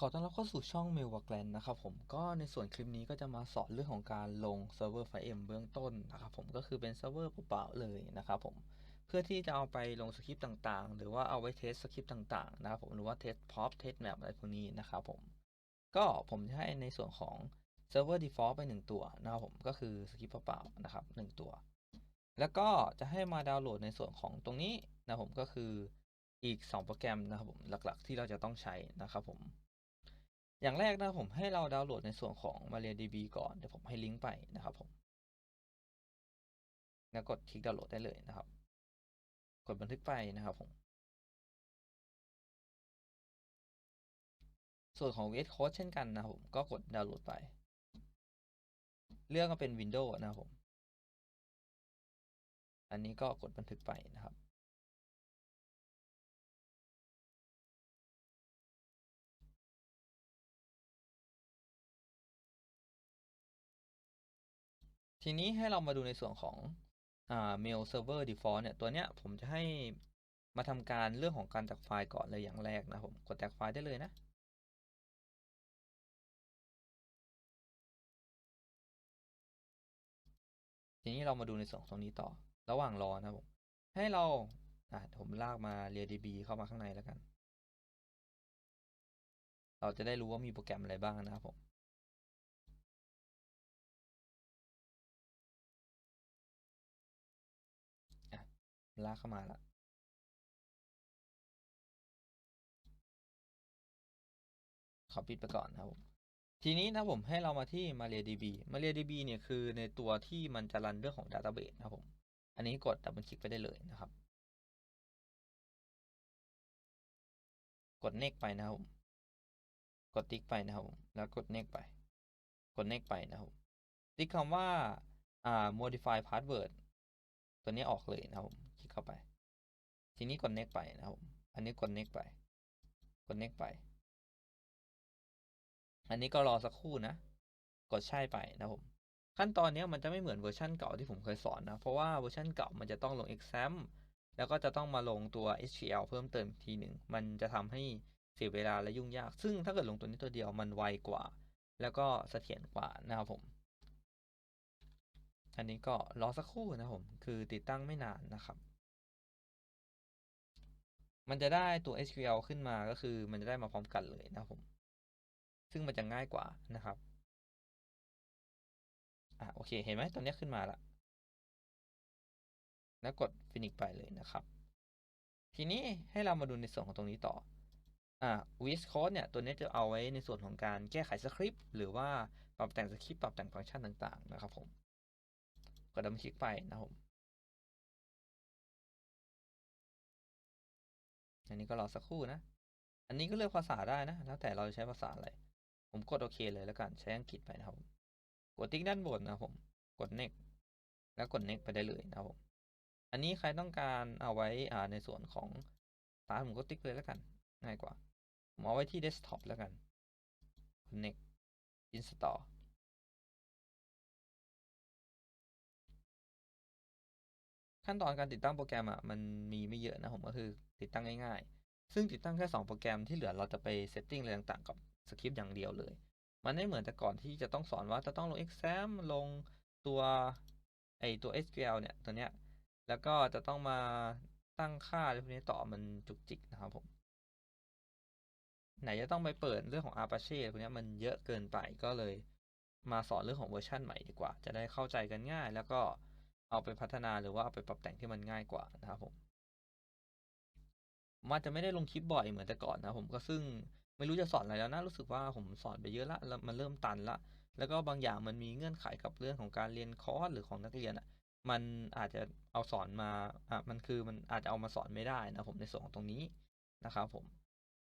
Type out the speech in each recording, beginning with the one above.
ขอต้อนรับเข้าสู่ช่อง m a i l w a g l a n d นะครับผมก็ในส่วนคลิปนี้ก็จะมาสอนเรื่องของการลงเซิร์ฟเวอร์ 5M เบื้องต้นนะครับผมก็คือเป็นเซิร์ฟเวอร์เปล่าๆเลยนะครับผมเพื่อที่จะเอาไปลงสคริปต์ต่างๆ หรือว่าเอาไว้เทสสคริปต์ต่างๆนะครับผมหรือว่าเทสพ o อเทสแมปอะไรพวกนี้นะครับผมก็ผมจะให้ในส่วนของเซิร์ฟเวอร์ default ไป 1 ตัวนะครับผมก็คือสคริปต์เปล่าๆนะครับ1ตัว แล้วก็จะให้มาดาวน์โหลดในส่วนของตรงนี้นะผมก็คืออีก 2 โปรแกรมนะครับผมหลักๆ ที่เราจะต้องใช้นะครับผม อย่างแรกนะผมให้เราดาวน์โหลดในส่วนของ MariaDB ก่อน เดี๋ยวผมให้ลิงก์ไปนะครับผม แล้วกดคลิกดาวน์โหลดได้เลยนะครับ กดบันทึกไปนะครับผม ส่วนของ VS Code เช่นกันนะครับผม ก็กดดาวน์โหลดไป เลือกมาเป็น Windows นะครับผม อันนี้ก็กดบันทึกไปนะครับ ทีนี้ให้เรามาดูในส่วนของอ่า mail server default เนี่ย ตัวเนี้ยผมจะให้มาทำการเรื่องของการแตกไฟล์ก่อนเลยอย่างแรกนะผมกดแตกไฟล์ได้เลยนะทีนี้เรามาดูในส่วนตรงนี้ต่อ ระหว่างรอนะผม ให้เราอะผมลากมา MariaDB เข้ามาข้างในแล้วกัน เราจะได้รู้ว่ามีโปรแกรมอะไรบ้างนะครับผม ลากเข้ามาละขอปิดไปก่อนนะครับผมทีนี้นะผมให้เรามาที่ MariaDB MariaDB เนี่ยคือในตัวที่มันจะรันเรื่องของ Database นะครับผม อันนี้กดดับเบิลคลิกไปได้เลยนะครับ กด next ไปนะครับผม กดติ๊กไปนะครับผม แล้วกด next ไป กด next ไปนะครับ ติ๊กคำว่า modify password ตัวนี้ออกเลยนะครับผม เข้าไป ทีนี้กด next ไปนะครับ อันนี้กด next ไป กด next ไป อันนี้ก็รอสักครู่นะ กดใช่ไปนะผม ขั้นตอนนี้มันจะไม่เหมือนเวอร์ชันเก่าที่ผมเคยสอนนะ เพราะว่าเวอร์ชันเก่ามันจะต้องลง exam แล้วก็จะต้องมาลงตัว SQL เพิ่มเติมทีหนึ่ง มันจะทำให้เสียเวลาและยุ่งยาก ซึ่งถ้าเกิดลงตัวนี้ตัวเดียวมันไวกว่า แล้วก็เสถียรกว่านะครับผม อันนี้ก็รอสักครู่นะผม คือติดตั้งไม่นานนะครับ มันจะได้ตัว SQL ขึ้นมาก็คือ มันจะได้มาพร้อมกันเลยนะครับผม ซึ่งมันจะง่ายกว่านะครับ อะโอเค เห็นไหมตัวนี้ขึ้นมาละ แล้วกด Finish ไปเลยนะครับ ทีนี้ให้เรามาดูในส่วนของตรงนี้ต่อ อ่า VS Code เนี่ย ตัวนี้จะเอาไว้ในส่วนของการแก้ไขสคริปต์หรือว่าปรับแต่งสคริปต์ปรับแต่งฟังก์ชันต่าง ๆ นะครับผม กดดับคลิกไปนะครับผม อันนี้ก็รอสักครู่นะ อันนี้ก็เลือกภาษาได้นะ แล้วแต่เราจะใช้ภาษาอะไร ผมกดโอเคเลยแล้วกันใช้อังกฤษไปนะครับ กดติ๊กด้านบนนะผม กด next แล้วกด next ไปได้เลยนะครับผมอันนี้ใครต้องการเอาไว้อ่าในส่วนของตาผมก็ติ๊กเลยแล้วกัน ง่ายกว่า ผมเอาไว้ที่ desktop แล้วกันกด next install ขั้นตอนการติดตั้งโปรแกรมอะมันมีไม่เยอะนะผมก็คือ ติดตั้งง่ายๆ ซึ่งติดตั้งแค่ 2 โปรแกรมที่เหลือเราจะไปเซตติ้งอะไรต่างๆ กับสคริปต์อย่างเดียวเลย มันไม่เหมือนแต่ก่อนที่จะต้องสอนว่าจะต้องลง exam ลงตัวไอตัว SQL เนี่ยตัวเนี้ย แล้วก็จะต้องมาตั้งค่าอะไรพวกนี้ต่อมันจุกจิกนะครับผม ไหนจะต้องไปเปิดเรื่องของ Apache พวกนี้มันเยอะเกินไปก็เลย มาสอนเรื่องของเวอร์ชันใหม่ดีกว่า จะได้เข้าใจกันง่าย แล้วก็เอาไปพัฒนาหรือว่าเอาไปปรับแต่งที่มันง่ายกว่านะครับผม มันจะไม่ได้ลงคลิปบ่อยเหมือนแต่ก่อนนะผมก็ซึ่งไม่รู้จะสอนอะไรแล้วนะรู้สึกว่าผมสอนไปเยอะละแล้วมันเริ่มตันละแล้วก็บางอย่างมันมีเงื่อนไขกับเรื่องของการเรียนคอร์สหรือของนักเรียนอะมันอาจจะเอาสอนมาอะมันคือมันอาจจะเอามาสอนไม่ได้นะผมในส่วนของตรงนี้นะครับผม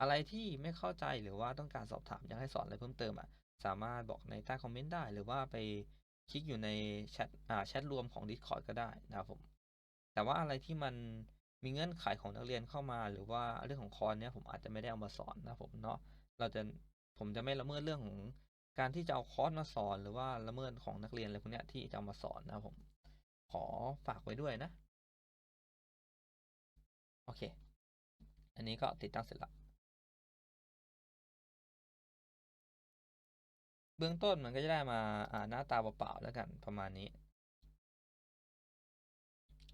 อะไรที่ไม่เข้าใจหรือว่าต้องการสอบถามอยากให้สอนอะไรเพิ่มเติมอะสามารถบอกในใต้คอมเมนต์ได้ หรือว่าไปคลิกอยู่ในแชทอ่าแชทรวมของ Discord ก็ได้นะครับผมแต่ว่าอะไรที่มัน มีเงื่อนไขของนักเรียนเข้ามา หรือว่าเรื่องของคอร์สเนี้ยผมอาจจะไม่ได้เอามาสอนนะผมเนาะเราจะผมจะไม่ละเมิดเรื่องของการที่จะเอาคอร์สมาสอน หรือว่าละเมิดของนักเรียนอะไรพวกเนี้ยที่จะเอามาสอนนะผม ขอฝากไว้ด้วยนะ โอเค อันนี้ก็ติดตั้งเสร็จละเบื้องต้นมันก็จะได้มาอ่าหน้าตาเปล่าๆแล้วกันประมาณนี้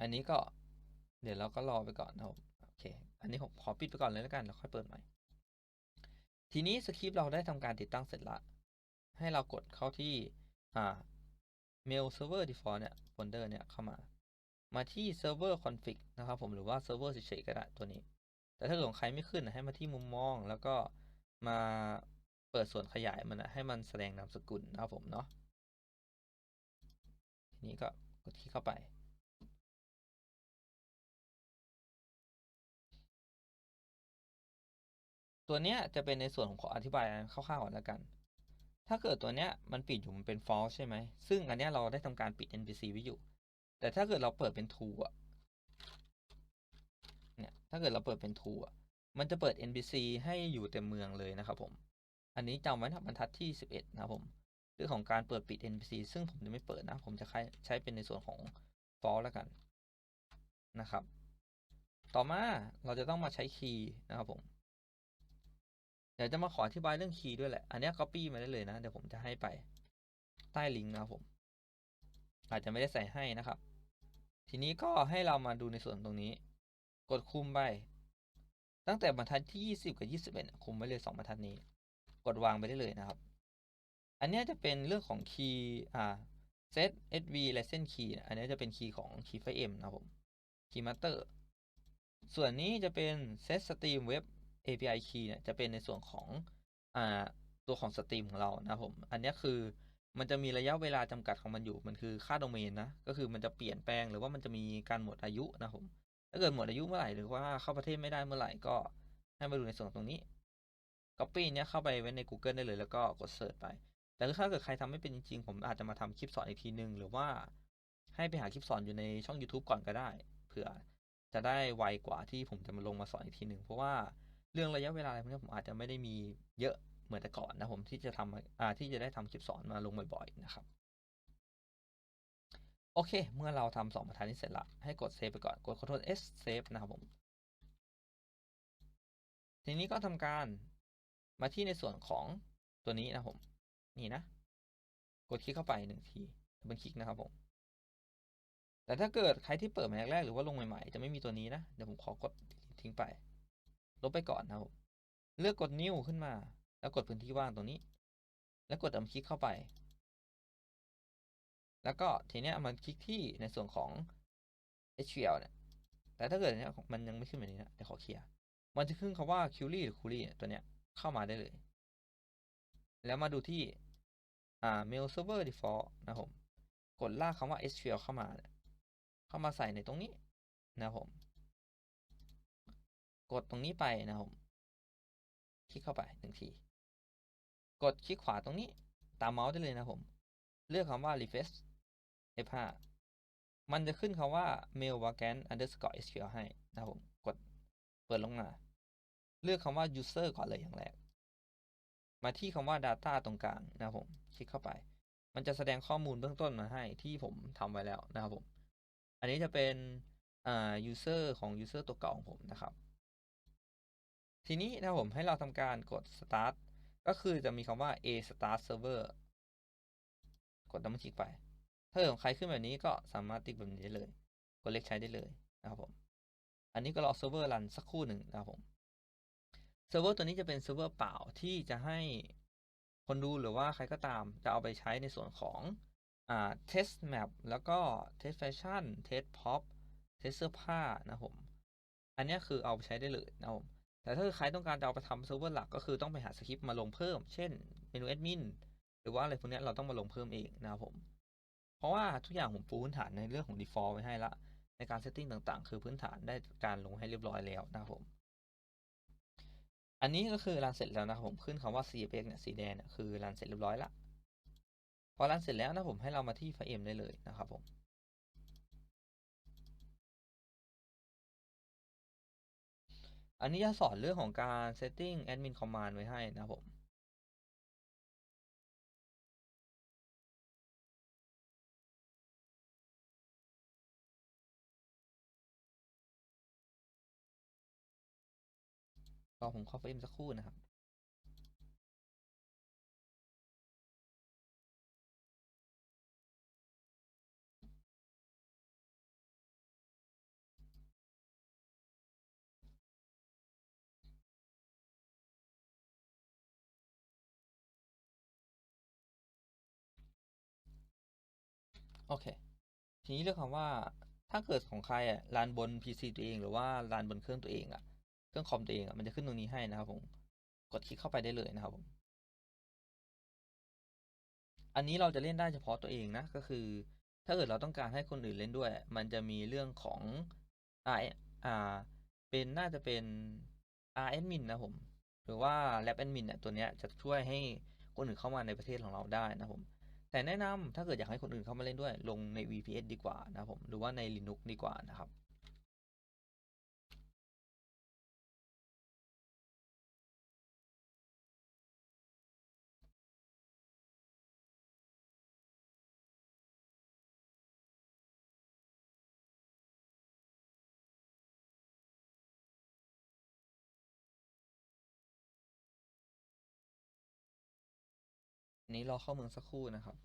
อันนี้ก็ เดี๋ยวเราก็รอไปก่อนนะครับโอเค อันนี้ผมขอปิดไปก่อนเลยแล้วกันแล้วค่อยเปิดใหม่ ทีนี้สคริปต์เราได้ทำการติดตั้งเสร็จละ ให้เรากดเข้าที่อ่า mail server default เนี่ย folder เนี่ยเข้ามา มาที่ server config นะครับผมหรือว่า server เฉยๆก็ได้ตัวนี้ แต่ถ้าเกิดของใครไม่ขึ้นให้มาที่มุมมองแล้วก็มาเปิดส่วนขยายมันนะให้มันแสดงนามสกุลนะครับผมเนาะทีนี้ก็กดที่เข้าไป ตัวเนี้ยจะเป็นในส่วนของขออธิบายคร่าวๆก่อนแล้วกัน ถ้าเกิดตัวเนี้ยมันปิดอยู่มันเป็น false ใช่ไหม ซึ่งอันเนี้ยเราได้ทำการปิด npc ไว้อยู่ แต่ถ้าเกิดเราเปิดเป็น true อะเนี่ย ถ้าเกิดเราเปิดเป็น true อะมันจะเปิด npc ให้อยู่เต็มเมืองเลยนะครับผม อันนี้จำไว้นะบรรทัดที่ 11 นะครับผมเรื่องของการเปิดปิด npc ซึ่งผมจะไม่เปิดนะ ผมจะใช้เป็นในส่วนของ false แล้วกันนะครับ ต่อมาเราจะต้องมาใช้คีย์นะครับผม ดี๋ยวจะมาขออธิบายเรื่องคีย์ด้วยแหละ อันนี้ copy มาได้เลยนะ เดี๋ยวผมจะให้ไปใต้ลิงก์นะผม อาจจะไม่ได้ใส่ให้นะครับ ทีนี้ก็ให้เรามาดูในส่วนตรงนี้ กดคุมไป ตั้งแต่บรรทัดที่ 20 กับ 21 คุมไว้เลย 2 บรรทัดนี้ กดวางไปได้เลยนะครับ อันนี้จะเป็นเรื่องของคีย์อ่า set sv license key อันนี้จะเป็นคีย์ของ key file m นะครับผม key master ส่วนนี้จะเป็น set stream web API key เนี่ยจะเป็นในส่วนของอ่าตัวของสตรีมของเรานะครับผม อันนี้คือมันจะมีระยะเวลาจำกัดของมันอยู่ มันคือค่าโดเมนนะ ก็คือมันจะเปลี่ยนแปลงหรือว่ามันจะมีการหมดอายุนะครับผม ถ้าเกิดหมดอายุเมื่อไหร่หรือว่าเข้าประเทศไม่ได้เมื่อไหร่ก็ให้มาดูในส่วนตรงนี้ Copy เนี้ยเข้าไปไว้ใน Google ได้เลยแล้วก็กด Search ไป แต่ถ้าเกิดใครทำไม่เป็นจริงๆ ผมอาจจะมาทำคลิปสอนอีกทีนึง หรือว่าให้ไปหาคลิปสอนอยู่ในช่อง YouTube ก่อนก็ได้ เผื่อจะได้ไวกว่าที่ผมจะมาลงมาสอนอีกทีหนึ่งเพราะว่า เรื่องระยะเวลาอะไรพวกนี้ผมอาจจะไม่ได้มีเยอะเหมือนแต่ก่อนนะผมที่จะทำอ่าที่จะได้ทำคลิปสอนมาลงบ่อยๆนะครับ โอเค เมื่อเราทำสองบรรทัดนี้เสร็จละให้กดเซฟไปก่อนกด Ctrl S Save นะครับผม ทีนี้ก็ทำการมาที่ในส่วนของตัวนี้นะผม นี่นะ กดคลิกเข้าไปหนึ่งทีเป็นคลิกนะครับผมแต่ถ้าเกิดใครที่เปิดมาแรกๆหรือว่าลงใหม่ๆ จะไม่มีตัวนี้นะ เดี๋ยวผมขอกดทิ้งไป ลบไปก่อนนะครับเลือกกด New ขึ้นมา แล้วกดพื้นที่ว่างตรงนี้ แล้วกดดับคลิกเข้าไป แล้วก็ทีเนี้ยมันคลิกที่ในส่วนของ HTML เนี่ยแต่ถ้าเกิดเนี้ยมันยังไม่ขึ้นแบบนี้นะเดี๋ยวขอเคลียร์มันจะขึ้นคำว่า query หรือ query เนี่ยตัวเนี้ยเข้ามาได้เลย แล้วมาดูที่อ่า mail server default นะครับผมกดลากคำว่า SQL เข้ามา เข้ามาใส่ในตรงนี้นะครับผม กดตรงนี้ไปนะครับผมคลิกเข้าไปหนึ่งที กดคลิกขวาตรงนี้ตามเมาส์ได้เลยนะผม เลือกคำว่า refresh F5 มันจะขึ้นคำว่า mail vacant underscore SQL ให้นะครับผม กดเปิดลงมา เลือกคำว่า user ก่อนเลยอย่างแรก มาที่คำว่า data ตรงกลางนะครับผม คลิกเข้าไป มันจะแสดงข้อมูลเบื้องต้นมาให้ที่ผมทำไว้แล้วนะครับผม อันนี้จะเป็นอ่า user ของ user ตัวเก่าของผมนะครับ ทีนี้นะครับผมให้เราทำการกด start ก็คือจะมีคำว่า a start server กดดับเบิลคลิกไป ถ้าเกิดของใครขึ้นแบบนี้ก็สามารถติ๊กแบบนี้ได้เลย กดเล็กใช้ได้เลยนะครับผม อันนี้ก็รอเซิร์ฟเวอร์รันสักครู่หนึ่งนะครับผม เซิร์ฟเวอร์ตัวนี้จะเป็นเซิร์ฟเวอร์เปล่าที่จะให้คนดูหรือว่าใครก็ตามจะเอาไปใช้ในส่วนของอ่า test map แล้วก็ test fashion test pop test เสื้อผ้านะครับผม อันนี้คือเอาไปใช้ได้เลยนะครับผม แต่ถ้าใครต้องการจะเอาไปทำเซิร์ฟเวอร์หลักก็คือต้องไปหาสคริปต์มาลงเพิ่ม เช่นเมนูแอดมินหรือว่าอะไรพวกนี้เราต้องมาลงเพิ่มเองนะครับผม เพราะว่าทุกอย่างผมปูพื้นฐานในเรื่องของ default ไว้ให้ละ ในการเซตติ้งต่างๆ คือพื้นฐานได้การลงให้เรียบร้อยแล้วนะครับผม อันนี้ก็คือรันเสร็จแล้วนะครับผมขึ้นคำว่า CFX เนี่ยสีแดงเนี่ยคือรันเสร็จเรียบร้อยละพอรันเสร็จแล้วนะผมให้เรามาที่ไฟล์ M ได้เลยนะครับผม อันนี้จะสอนเรื่องของการ setting admin command ไว้ให้นะครับผม รอผมเข้าไฟล์ M สักครู่นะครับ โอเค ทีนี้เรื่องคำว่า ถ้าเกิดของใครอะรันบน PC ตัวเองหรือว่ารันบนเครื่องตัวเองอะ เครื่องคอมตัวเองอะ มันจะขึ้นตรงนี้ให้นะครับผม กดคลิกเข้าไปได้เลยนะครับผม อันนี้เราจะเล่นได้เฉพาะตัวเองนะ ก็คือ ถ้าเกิดเราต้องการให้คนอื่นเล่นด้วย มันจะมีเรื่องของอ่าอ่า เป็นน่าจะเป็น R admin นะผม หรือว่า Lab admin เนี่ยตัวเนี้ยจะช่วยให้คนอื่นเข้ามาในประเทศของเราได้นะผม แต่แนะนำถ้าเกิดอยากให้คนอื่นเข้ามาเล่นด้วย ลงใน VPS ดีกว่านะผม หรือว่าใน Linux ดีกว่านะครับ นี้รอเข้าเมืองสักครู่นะครับ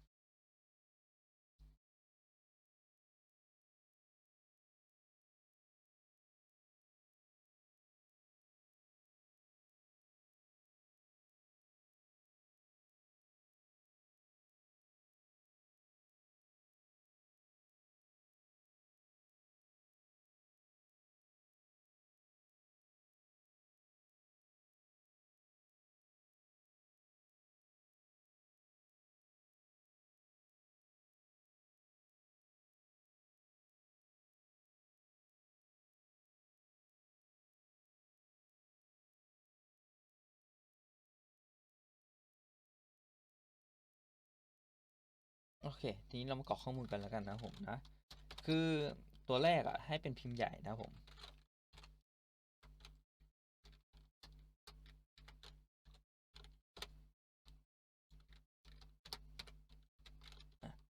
โอเค ทีนี้เรามากรอกข้อมูลกันแล้วกันนะผมนะ คือตัวแรกอะ ให้เป็นพิมพ์ใหญ่นะผม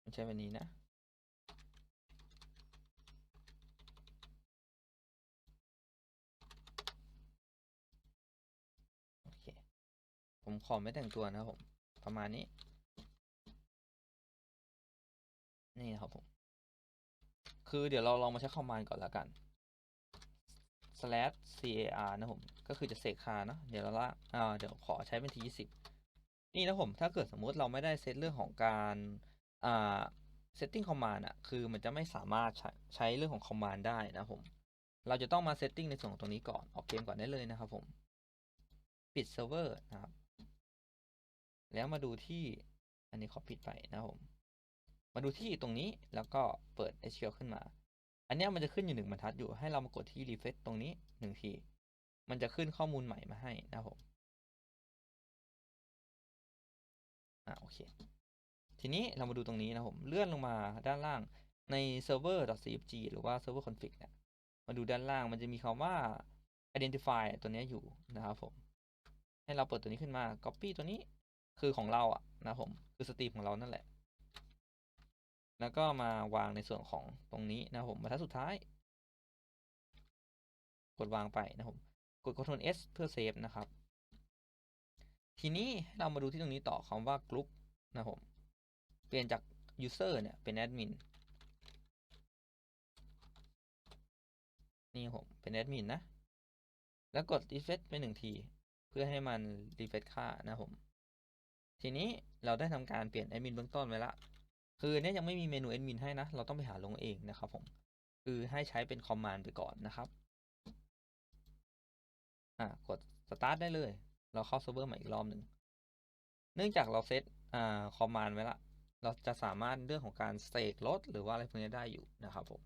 ไม่ใช่วันนี้นะโอเคผมขอไม่แต่งตัวนะผม ประมาณนี้ นี่นะครับผม คือเดี๋ยวเราลองมาใช้คอมมานด์ก่อนล้วกัน slash car นะผม ก็คือจะเสกคาเนาะเดี๋ยวเราละอ่าเดี๋ยวขอใช้เป็นทียี่สิบนี่นะผมถ้าเกิดสมมุติเราไม่ได้เซตเรื่องของการอ่า setting command อะคือมันจะไม่สามารถใช้ใช้เรื่องของ command ได้นะผม เราจะต้องมา setting ในส่วนของตรงนี้ก่อน ออกเกมก่อนได้เลยนะครับผม ปิดเซิร์ฟเวอร์นะครับ แล้วมาดูที่อันนี้ขอปิดไปนะครับผม มาดูที่ตรงนี้แล้วก็เปิด SQL ขึ้นมา อันนี้มันจะขึ้นอยู่หนึ่งบรรทัดอยู่ให้เรามากดที่ refresh ตรงนี้หนึ่งที มันจะขึ้นข้อมูลใหม่มาให้นะครับผมอ่าโอเค ทีนี้เรามาดูตรงนี้นะครับผมเลื่อนลงมาด้านล่างใน server.cfg หรือว่า server config เนี่ยมาดูด้านล่างมันจะมีคำว่า identify ตัวนี้อยู่นะครับผม ให้เราเปิดตัวนี้ขึ้นมา copy ตัวนี้คือของเราอะนะครับผม คือสตรีมของเรานั่นแหละ แล้วก็มาวางในส่วนของตรงนี้นะครับผมบรรทัดสุดท้าย กดวางไปนะครับผมกด Ctrl S เพื่อเซฟนะครับ ทีนี้เรามาดูที่ตรงนี้ต่อคำว่า group นะครับผมเปลี่ยนจาก user เนี่ยเป็น admin นี่ผมเป็น admin นะ แล้วกด refresh ไปหนึ่งที เพื่อให้มัน refresh ค่านะครับผม ทีนี้เราได้ทำการเปลี่ยน admin เบื้องต้นไว้ละ คือเนี้ยยังไม่มีเมนู admin ให้นะ เราต้องไปหาลงเองนะครับผม คือให้ใช้เป็น command ไปก่อนนะครับ อ่ากด start ได้เลย เราเข้าเซิร์ฟเวอร์ใหม่อีกรอบหนึ่ง เนื่องจากเราเซตอ่า command ไว้ละ เราจะสามารถเรื่องของการเสกรถหรือว่าอะไรพวกนี้ได้อยู่นะครับผม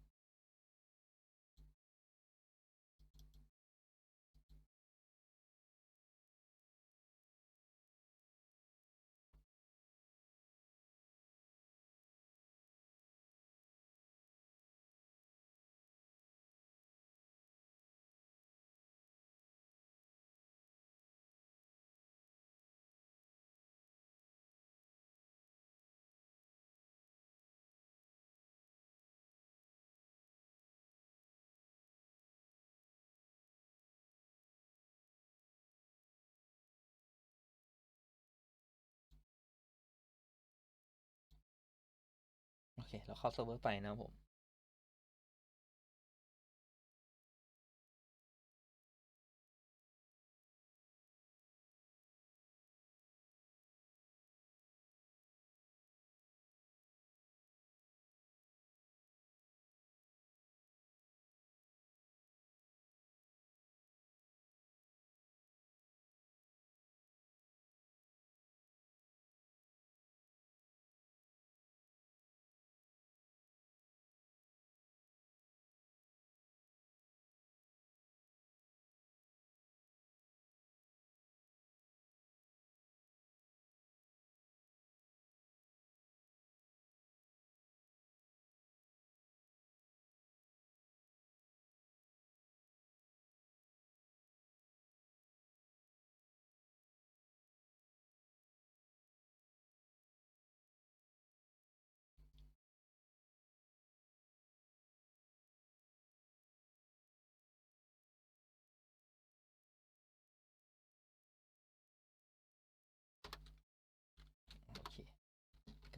เค เราเข้าเซิร์ฟเวอร์ไปนะครับผม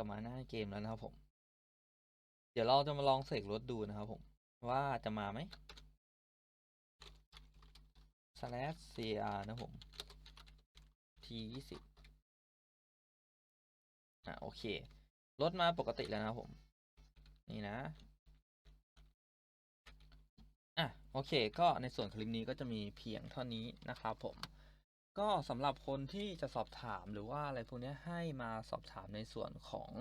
ลับมาหน้าเกมแล้วนะครับผม เดี๋ยวเราจะมาลองเสกรถดูนะครับผม ว่าจะมาไหม slash cr นะผม t ยี่สิบอะโอเครถมาปกติแล้วนะครับผม นี่นะอะโอเค ก็ในส่วนคลิปนี้ก็จะมีเพียงเท่านี้นะครับผม ก็สำหรับคนที่จะสอบถามหรือว่าอะไรพวกนี้ให้มาสอบถามในส่วนของ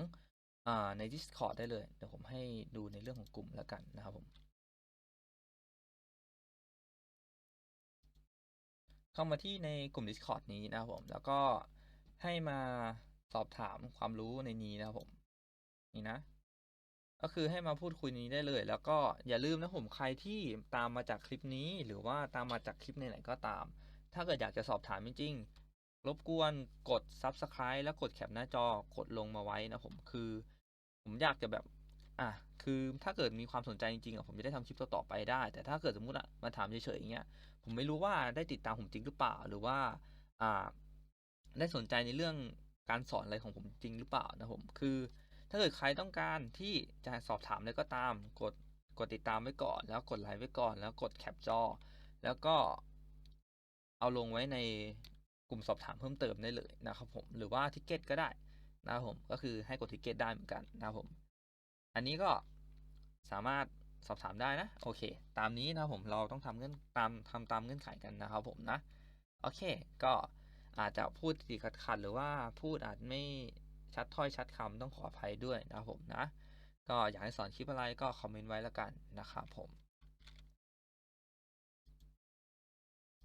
อ่าใน Discord ได้เลย เดี๋ยวผมให้ดูในเรื่องของกลุ่มแล้วกันนะครับผม เข้ามาที่ในกลุ่ม Discord นี้นะครับผม แล้วก็ให้มาสอบถามความรู้ในนี้นะครับผม นี่นะ ก็คือให้มาพูดคุยนี้ได้เลย แล้วก็อย่าลืมนะผมใครที่ตามมาจากคลิปนี้หรือว่าตามมาจากคลิปไหนๆก็ตาม ถ้าเกิดอยากจะสอบถามจริงๆ รบกวนกด Subscribe แล้วกดแคปหน้าจอกดลงมาไว้นะผมคือ ผมอยากจะแบบอะคือถ้าเกิดมีความสนใจจริงๆอะผมจะได้ทำคลิปต่อๆไปได้ แต่ถ้าเกิดสมมติอะมาถามเฉยๆอย่างเงี้ยผมไม่รู้ว่าได้ติดตามผมจริงหรือเปล่า หรือว่าอ่าได้สนใจในเรื่องการสอนอะไรของผมจริงหรือเปล่านะผมคือ ถ้าเกิดใครต้องการที่จะสอบถามอะไรก็ตาม กดกดติดตามไว้ก่อน แล้วกดไลค์ไว้ก่อน แล้วกดแคปจอ แล้วก็ เอาลงไว้ในกลุ่มสอบถามเพิ่มเติมได้เลยนะครับผมหรือว่าทิกเก็ตก็ได้นะครับผมก็คือให้กดทิกเก็ตได้เหมือนกันนะครับผม อันนี้ก็สามารถสอบถามได้นะโอเค ตามนี้นะครับผมเราต้องทำเงื่อนตามทำตามเงื่อนไขกันนะครับผมนะโอเค ก็อาจจะพูดติดขัดขดหรือว่าพูดอาจไม่ชัดถ้อยชัดคำต้องขออภัยด้วยนะครับผมนะ ก็อยากให้สอนคลิปอะไรก็คอมเมนต์ไว้แล้วกันนะครับผม